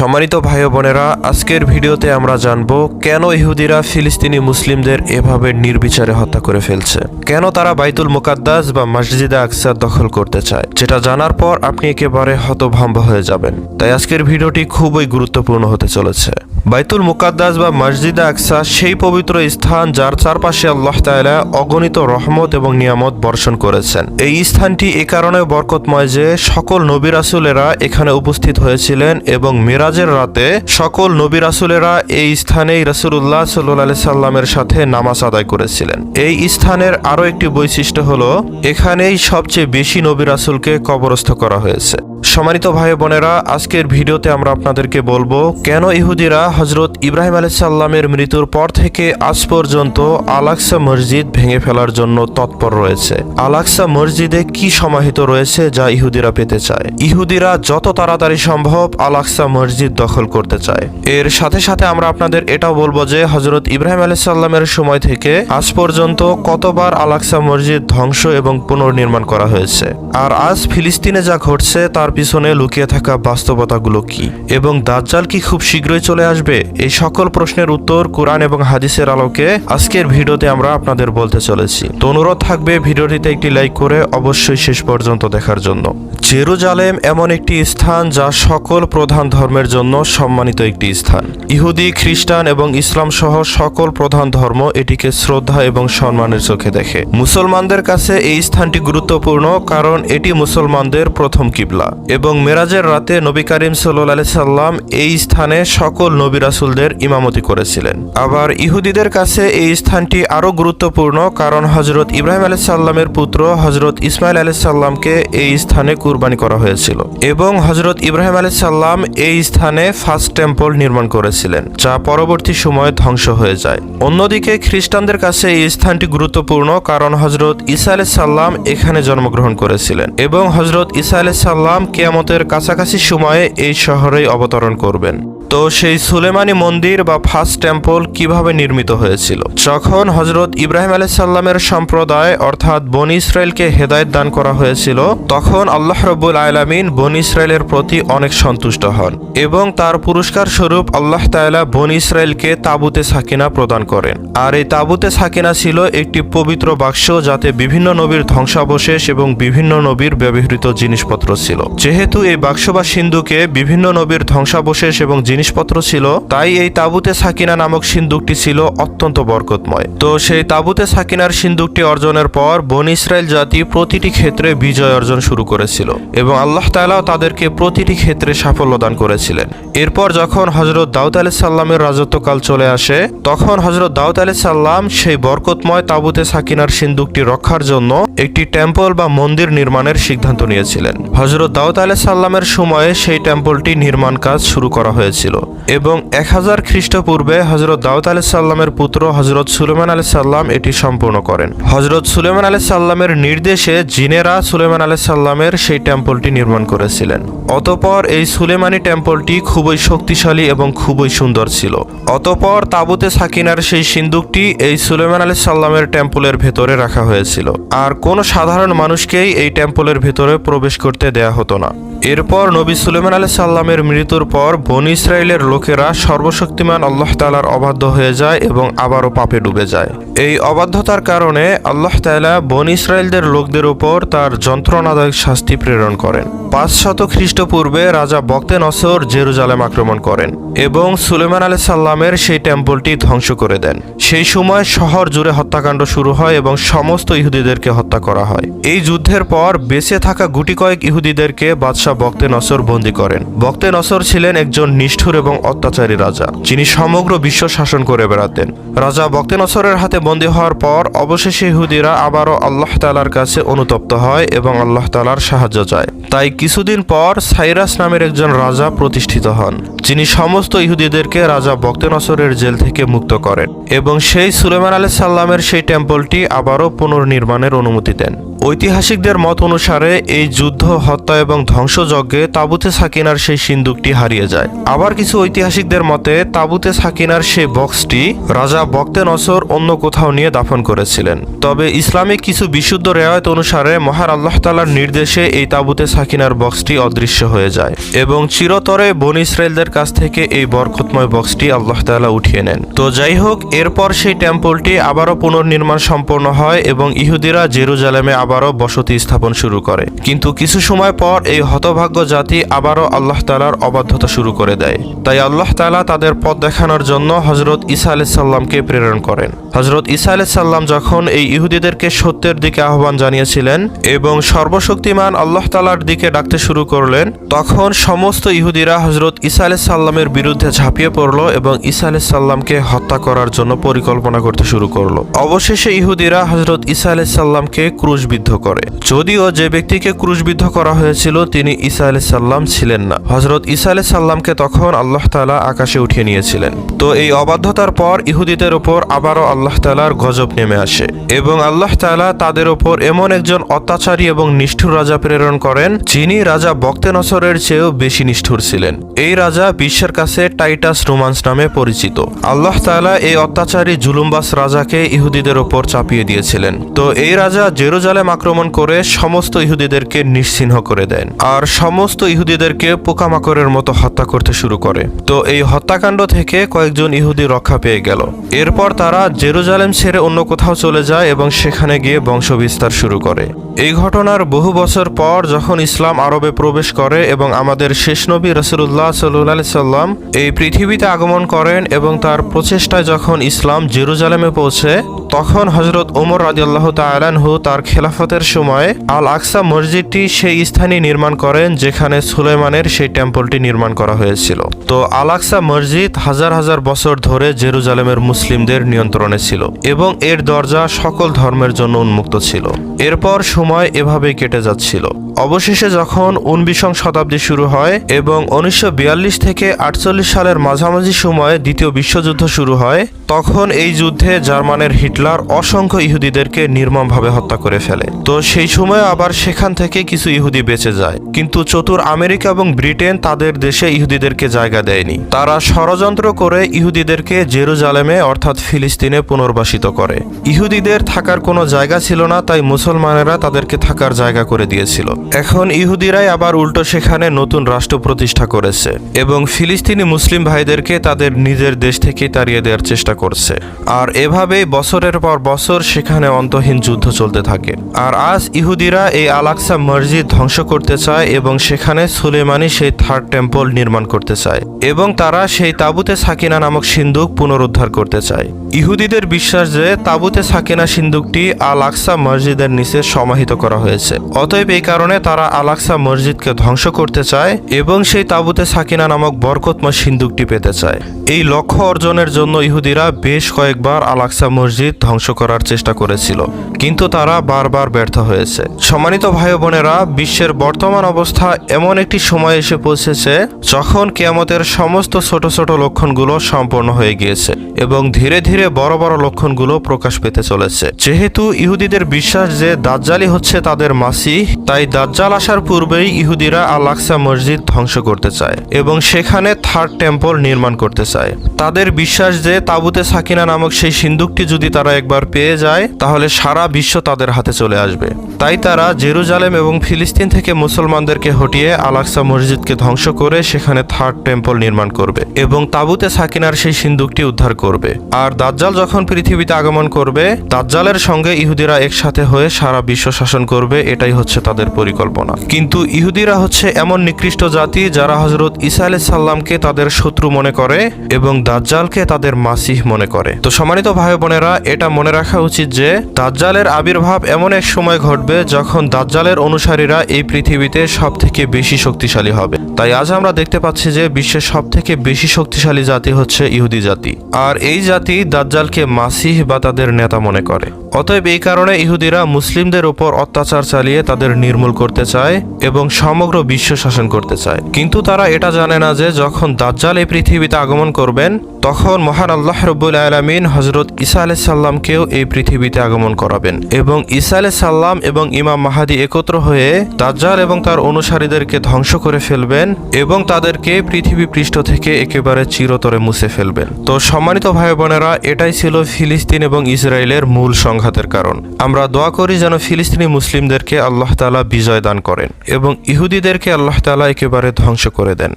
সম্মানিত ভাই বোনেরা, আজকের ভিডিওতে আমরা জানব কেন ইহুদিরা ফিলিস্তিনি মুসলিমদের এভাবে নির্বিচারে হত্যা করে ফেলছে। কেন তারা বাইতুল মুকাদ্দাস বা মসজিদে আকসার দখল করতে চায়? যেটা জানার পর আপনি একেবারে হতভম্ব হয়ে যাবেন। তাই আজকের ভিডিওটি খুবই গুরুত্বপূর্ণ হতে চলেছে। বাইতুল মুকাদ্দাস বা মসজিদে আকসা সেই পবিত্র স্থান যার চারপাশে আল্লাহ তাআলা অগণিত রহমত এবং নিয়ামত বর্ষণ করেছেন। এই স্থানটি এ কারণে বরকতময় যে সকল নবী রাসূলেরা এখানে উপস্থিত হয়েছিলেন এবং মিরাজের রাতে সকল নবী রাসুলেরা এই স্থানেই রাসুলুল্লাহ সাল্লি সাল্লামের সাথে নামাজ আদায় করেছিলেন। এই স্থানের আরও একটি বৈশিষ্ট্য হল, এখানেই সবচেয়ে বেশি নবী রাসুলকে কবরস্থ করা হয়েছে। সম্মানিত ভাই বোনেরা, আজকের ভিডিওতে আমরা আপনাদেরকে বলব, কেন ইহুদিরা হজরত ইব্রাহিম আলাইসাল্লামের মৃত্যুর পর থেকে আজ পর্যন্ত আলাক্সা মসজিদ ভেঙে ফেলার জন্য তৎপর রয়েছে? আলাক্সা মসজিদে কি সমাহিত রয়েছে যা ইহুদিরা পেতে চায়? ইহুদিরা যত তাড়াতাড়ি সম্ভব আলাক্সা মসজিদ দখল করতে চায়। এর সাথে সাথে আমরা আপনাদের এটাও বলব যে হজরত ইব্রাহিম আলাইসাল্লামের সময় থেকে আজ পর্যন্ত কতবার আলাক্সা মসজিদ ধ্বংস এবং পুনর্নির্মাণ করা হয়েছে। আর আজ ফিলিস্তিনে যা ঘটছে, তার পিছনে লুকিয়ে থাকা বাস্তবতাগুলো কি? এবং দাজ্জাল কি খুব শীঘ্রই চলে আসবে? এই সকল প্রশ্নের উত্তর কোরআন এবং হাদিসের আলোকে আজকের ভিডিওতে আমরা আপনাদের বলতে চলেছি। তো অনুরোধ থাকবে ভিডিওটিতে একটি লাইক করে অবশ্যই শেষ পর্যন্ত দেখার জন্য। জেরুজালেম এমন একটি স্থান যা সকল প্রধান ধর্মের জন্য সম্মানিত একটি স্থান। ইহুদি, খ্রিস্টান এবং ইসলাম সহ সকল প্রধান ধর্ম এটিকে শ্রদ্ধা এবং সম্মানের চোখে দেখে। মুসলমানদের কাছে এই স্থানটি গুরুত্বপূর্ণ কারণ এটি মুসলমানদের প্রথম কিবলা। এবং মেরাজের রাতে নবী করিম সাল্লাহ সাল্লাম এই স্থানে সকল নবী রাসুলদের ইমামতি করেছিলেন। আবার ইহুদিদের কাছে এই স্থানটি আরও গুরুত্বপূর্ণ কারণ হজরত ইব্রাহিম আলাহ সাল্লামের পুত্র হজরত ইসমাইল আলাহ সাল্লামকে এই স্থানে কুরবানি করা হয়েছিল এবং হজরত ইব্রাহিম আলাহ সাল্লাম এই স্থানে ফার্স্ট টেম্পল নির্মাণ করেছিলেন, যা পরবর্তী সময়ে ধ্বংস হয়ে যায়। অন্যদিকে খ্রিস্টানদের কাছে এই স্থানটি গুরুত্বপূর্ণ কারণ হজরত ইসা আলাহ সাল্লাম এখানে জন্মগ্রহণ করেছিলেন এবং হজরত ইসা আলাহ সাল্লাম কেয়ামতের কাছাকাছি সময়ে এই শহরেই অবতরণ করবেন। তো সেই সুলেমানি মন্দির বা ফার্স্ট টেম্পল কীভাবে নির্মিত হয়েছিল? যখন হজরত ইব্রাহিম আলাইহিস সাল্লামের সম্প্রদায়, অর্থাৎ বনি ইসরায়েলকে হেদায়েত দান করা হয়েছিল, তখন আল্লাহ রব্বুল আলামিন বনি ইসরায়েলের প্রতি অনেক সন্তুষ্ট হন এবং তার পুরস্কার স্বরূপ আল্লাহ তাআলা বনি ইসরায়েলকে তাবুতে সাকিনা প্রদান করেন। আর এই তাবুতে সাকিনা ছিল একটি পবিত্র বাক্স যাতে বিভিন্ন নবীর ধ্বংসাবশেষ এবং বিভিন্ন নবীর ব্যবহৃত জিনিসপত্র ছিল। যেহেতু এই বাক্স বা সিন্ধুকে বিভিন্ন নবীর ধ্বংসাবশেষ এবং জিনিসপত্র ছিল, তাই এই তাবুতে সাকিনা নামক সিন্ধুকটি ছিল অত্যন্ত বরকতময়। তো সেই তাবুতে সাকিনার সিন্ধুকটি অর্জনের পর বন ইসরায়েল জাতি প্রতিটি ক্ষেত্রে বিজয় অর্জন শুরু করেছিল এবং আল্লাহ তালাও তাদেরকে প্রতিটি ক্ষেত্রে সাফল্য দান করেছিলেন। এরপর যখন হজরত দাউদ আলি সাল্লামের রাজত্বকাল চলে আসে, তখন হজরত দাউদ আলি সাল্লাম সেই বরকতময় তাবুতে সাকিনার সিন্ধুকটি রক্ষার জন্য একটি টেম্পল বা মন্দির নির্মাণের সিদ্ধান্ত নিয়েছিলেন। হজরত দাউদ আলি সাল্লামের সময়ে সেই টেম্পলটি নির্মাণ কাজ শুরু করা হয়েছিল। এবং এক হাজার খ্রিস্টপূর্বে হজরত দাউদ আলি সাল্লামের পুত্র হজরত সুলেমান আলি সাল্লাম এটি সম্পূর্ণ করেন। হজরত সুলেমান আলি সাল্লামের নির্দেশে জিনেরা সুলেমান আলি সাল্লামের সেই টেম্পলটি নির্মাণ করেছিলেন। অতপর এই সুলেমানি টেম্পলটি খুবই শক্তিশালী এবং খুবই সুন্দর ছিল। অতপর তাবুতে সাকিনার সেই সিন্দুকটি এই সুলেমান আলি সাল্লামের টেম্পলের ভেতরে রাখা হয়েছিল। আর কোনো সাধারণ মানুষকেই এই টেম্পলের ভেতরে প্রবেশ করতে দেয়া হতো না। এরপর নবী সুলেমান আলি সাল্লামের মৃত্যুর পর বন ইসরায়েলের লোকেরা সর্বশক্তিমান আল্লাহ তালার অবাধ্য হয়ে যায় এবং আবারও পাপে ডুবে যায়। এই অবাধ্যতার কারণে আল্লাহ তালা বন ইসরায়েলদের লোকদের উপর তার যন্ত্রণাদায়ক শাস্তি প্রেরণ করেন। পাঁচশত খ্রিস্টপূর্বে রাজা বক্তে নসর জেরুজালেম আক্রমণ করেন এবং সুলেমান আলি সাল্লামের সেই টেম্পলটি ধ্বংস করে দেন। সেই সময় শহর জুড়ে হত্যাকাণ্ড শুরু হয় এবং সমস্ত ইহুদিদেরকে হত্যা করা হয়। এই যুদ্ধের পর বেঁচে থাকা গুটি কয়েক ইহুদিদেরকে বাদশাহ বক্তে নসর বন্দী করেন। বক্তে নসর ছিলেন একজন নিষ্ঠুর এবং অত্যাচারী রাজা, যিনি সমগ্র বিশ্ব শাসন করে বেড়াতেন। রাজা বক্তে নসরের হাতে বন্দী হওয়ার পর অবশেষে ইহুদিরা আবারও আল্লাহ তালার কাছে অনুতপ্ত হয় এবং আল্লাহ তালার সাহায্য চায়। তাই কিছুদিন পর সাইরাস নামের একজন রাজা প্রতিষ্ঠিত হন, যিনি সমস্ত ইহুদিদেরকে রাজা বক্তে নসরের জেল থেকে মুক্ত করেন এবং সেই সুলেমান আলাহ সাল্লামের সেই টেম্পলটি আবারও পুনর্নির্মাণের অনুমতি দেন। ঐতিহাসিকদের মত অনুসারে এই যুদ্ধ, হত্যা এবং ধ্বংসযজ্ঞে তাবুতে সাকিনার সেই সিন্দুকটি হারিয়ে যায়। আবার কিছু ঐতিহাসিকদের মতে, তাবুতে সাকিনার সেই বক্সটি রাজা বক্তে নসর অন্য কোথাও নিয়ে দাফন করেছিলেন। তবে ইসলামিক কিছু বিশুদ্ধ রেওয়ায়ত অনুসারে মহার আল্লাহ তালার নির্দেশে এই তাবুতে সাকিনার বক্সটি অদৃশ্য হয়ে যায় এবং চিরতরে বন ইসরায়েলদের কাছ থেকে এই বরকতময় বক্সটি আল্লাহ তাআলা উঠিয়ে নেন। তো যাই হোক, এরপর সেই টেম্পলটি আবারও পুনর্নির্মাণ সম্পন্ন হয় এবং ইহুদিরা জেরুজালেমে আবারও বসতি স্থাপন শুরু করে। কিন্তু কিছু সময় পর এই হতভাগ্য জাতি আবারও আল্লাহ তালার অবাধ্যতা শুরু করে দেয়। তাই আল্লাহ তাআলা তাদের পথ দেখানোর জন্য হজরত ঈসা আলাইসাল্লামকে প্রেরণ করেন। হজরত ঈসা আলাইসাল্লাম যখন এই ইহুদিদেরকে সত্যের দিকে আহ্বান জানিয়েছিলেন এবং সর্বশক্তিমান আল্লাহ তালার দিকে ডাকতে শুরু করলেন, তখন সমস্ত ইহুদিরা হজরত ঈসা আলাইসাল্লামের বিরুদ্ধে ঝাঁপিয়ে পড়ল এবং ঈসা আলাইসাল্লামকে হত্যা করার জন্য পরিকল্পনা করতে শুরু করল। অবশেষে ইহুদিরা হজরত ঈসা আলাইসাল্লামকে ক্রুশবিদ্ধ করে। যদিও যে ব্যক্তিকে ক্রুশবিদ্ধ করা হয়েছিল, তিনি ঈসা আলাইসাল্লাম ছিলেন না। হজরত ঈসা আলাইসাল্লামকে তখন আল্লাহ তালা আকাশে উঠিয়ে নিয়েছিলেন। তো এই অবাধ্যতার পর ইহুদিদের ওপর আবারও আল্লাহ তালার গজব নেমে আসে এবং আল্লাহ তালা তাদের ওপর এমন একজন অত্যাচারী এবং নিষ্ঠুর রাজা প্রেরণ করেন, যিনি রাজা বক্তে নসরের চেয়েও বেশি নিষ্ঠুর ছিলেন। এই রাজা বিশ্বের কাছে টাইটাস রোমান্স নামে পরিচিত। আল্লাহ তাআলা এই অত্যাচারী জুলুমবাস রাজাকে ইহুদিদের ওপর চাপিয়ে দিয়েছিলেন। তো এই রাজা জেরুজালেম আক্রমণ করে সমস্ত ইহুদিদেরকে নিশ্চিহ্ন করে দেন। আর সমস্ত ইহুদিদেরকে পোকামাকড়ের মতো হত্যা করতে শুরু করে। তো এই হত্যাকাণ্ড থেকে কয়েকজন ইহুদি রক্ষা পেয়ে গেল। এরপর তারা জেরুজালেম ছেড়ে অন্য কোথাও চলে যায় এবং সেখানে গিয়ে বংশবিস্তার শুরু করে। এই ঘটনার বহু বছর পর যখন ইসলাম আরবে প্রবেশ করে এবং আমাদের শেষ নবী রসুল্লাহ সাল্লি সাল্লাম এই পৃথিবীতে আগমন করেন এবং তার প্রচেষ্টায় যখন ইসলাম জেরুজালেমে পৌঁছে তখন হজরত ওমর রাজিয়াল্লাহ তালানহু তার খেলাফতের সময় আল আকসা মসজিদটি সেই স্থানে নির্মাণ করেন যেখানে সুলেমানের সেই টেম্পলটি নির্মাণ করা হয়েছিল। তো আল আকসা মসজিদ হাজার হাজার বছর ধরে জেরুজালেমের মুসলিমদের নিয়ন্ত্রণে ছিল এবং এর দরজা সকল ধর্মের জন্য উন্মুক্ত ছিল। এরপর সময় এভাবেই কেটে যাচ্ছিল। অবশেষে যখন উনবিংশ শতাব্দী শুরু হয় এবং উনিশশো বিয়াল্লিশ থেকে আটচল্লিশ সালের মাঝামাঝি সময়ে দ্বিতীয় বিশ্বযুদ্ধ শুরু হয়, তখন এই যুদ্ধে জার্মানের হিটলার অসংখ্য ইহুদিদেরকে নির্মমভাবে হত্যা করে ফেলে। তো সেই সময় আবার সেখান থেকে কিছু ইহুদি বেঁচে যায়। কিন্তু চতুর আমেরিকা এবং ব্রিটেন তাদের দেশে ইহুদিদেরকে জায়গা দেয়নি। তারা ষড়যন্ত্র করে ইহুদিদেরকে জেরুজালেমে, অর্থাৎ ফিলিস্তিনে পুনর্বাসিত করে। ইহুদিদের থাকার কোনো জায়গা ছিল না, তাই মুসলমানেরা তাদেরকে থাকার জায়গা করে দিয়েছিল। এখন ইহুদিরাই আবার উল্টো সেখানে নতুন রাষ্ট্র প্রতিষ্ঠা করেছে এবং ফিলিস্তিনি মুসলিম ভাইদেরকে তাদের নিজের দেশ থেকে তাড়িয়ে দেওয়ার চেষ্টা করছে। আর এভাবেই বছরের পর বছর সেখানে অন্তহীন যুদ্ধ চলতে থাকে। আর আজ ইহুদিরা এই আলাক্সা মসজিদ ধ্বংস করতে চায় এবং সেখানে সুলেমানি সেই থার্ড টেম্পল নির্মাণ করতে চায় এবং তারা সেই তাবুতে সাকিনা নামক সিন্দুক পুনরুদ্ধার করতে চায়। ইহুদিদের বিশ্বাস যে তাবুতে সাকিনা সিন্দুকটি আল আকসা মসজিদের নিচে সমাহিত করা হয়েছে। অতএব এই কারণে তারা আল আকসা মসজিদকে ধ্বংস করতে চায় এবং সেই তাবুতে সাকিনা নামক বরকতময় সিন্দুকটি পেতে চায়। এই লক্ষ্য অর্জনের জন্য ইহুদিরা বেশ কয়েকবার আল আকসা মসজিদ ধ্বংস করার চেষ্টা করেছিল, কিন্তু তারা বারবার ব্যর্থ হয়েছে। সম্মানিত ভাই বোনেরা, বিশ্বের বর্তমান অবস্থা এমন একটি সময় এসে পৌঁছেছে যখন কেয়ামতের সমস্ত ছোট ছোট লক্ষণগুলো সম্পন্ন হয়ে গিয়েছে এবং ধীরে ধীরে বড় বড় লক্ষণগুলো প্রকাশ পেতে চলেছে। যেহেতু ইহুদিদের বিশ্বাস যে দাজ্জালি হচ্ছে তাদের মাসি তাই দাজ্জাল আসার পূর্বেই ইহুদিরা আল আকসা মসজিদ ধ্বংস করতে চায় এবং সেখানে থার্ড টেম্পল নির্মাণ করতে চায়। তাদের বিশ্বাস যে তাবুতে সাকিনা নামক সেই সিন্ধুকটি যদি তারা একবার পেয়ে যায়, তাহলে সারা বিশ্ব তাদের হাতে চলে আসবে। তাই তারা জেরুজালেম এবং ফিলিস্তিন থেকে মুসলমানদেরকে হটিয়ে আলাক্সা মসজিদকে ধ্বংস করে সেখানে থার্ড টেম্পল নির্মাণ করবে এবং তাবুতে সাকিনার সেই সিন্দুকটি উদ্ধার করবে। আর দাজ্জাল যখন পৃথিবীতে আগমন করবে, দাজ্জালের সঙ্গে ইহুদিরা একসাথে হয়ে সারা বিশ্ব শাসন করবে, এটাই হচ্ছে তাদের পরিকল্পনা। কিন্তু ইহুদিরা হচ্ছে এমন নিকৃষ্ট জাতি যারা হজরত ইসা আলাইহিস সাল্লামকে তাদের শত্রু মনে করে এবং দাজ্জালকে তাদের মাসিহ মনে করে। তো সম্মানিত ভাই বোনেরা এটা মনে রাখা উচিত যে, দাজ্জালের আবির্ভাব এমন এক সময় ঘটবে যখন দাজ্জালের অনুসারীরা এই পৃথিবীতে সব থেকে বেশি শক্তিশালী হবে। তাই আজ আমরা দেখতে পাচ্ছি যে, বিশ্বের সব থেকে বেশি শক্তিশালী জাতি হচ্ছে ইহুদি জাতি। আর এই জাতি দাজ্জালকে মাসিহ বা তাদের নেতা মনে করে। অতএব এই কারণে ইহুদিরা মুসলিমদের উপর অত্যাচার চালিয়ে তাদের নির্মূল করতে চায় এবং সমগ্র বিশ্ব শাসন করতে চায়। কিন্তু তারা এটা জানে না যে, যখন দাজ্জাল এই পৃথিবীতে আগমন করবেন, তখন মহান আল্লাহ রব্বুল আলমিন হজরত ঈসা আলাহ সাল্লামকেও এই পৃথিবীতে আগমন করাবেন। এবং ঈসা আলাহ সাল্লাম এবং ইমাম মাহাদি একত্র হয়ে দাজ্জাল এবং তার অনুসারীদেরকে ধ্বংস করে ফেলবেন এবং তাদেরকে পৃথিবী পৃষ্ঠ থেকে একেবারে চিরতরে মুছে ফেলবেন। তো সম্মানিত ভাই বোনেরা এটাই ছিল ফিলিস্তিন এবং ইসরায়েলের মূল সংঘাতের কারণ। আমরা দোয়া করি যেন ফিলিস্তিনি মুসলিমদেরকে আল্লাহ তালা বিজয় দান করেন এবং ইহুদিদেরকে আল্লাহ তালা একেবারে ধ্বংস করে দেন।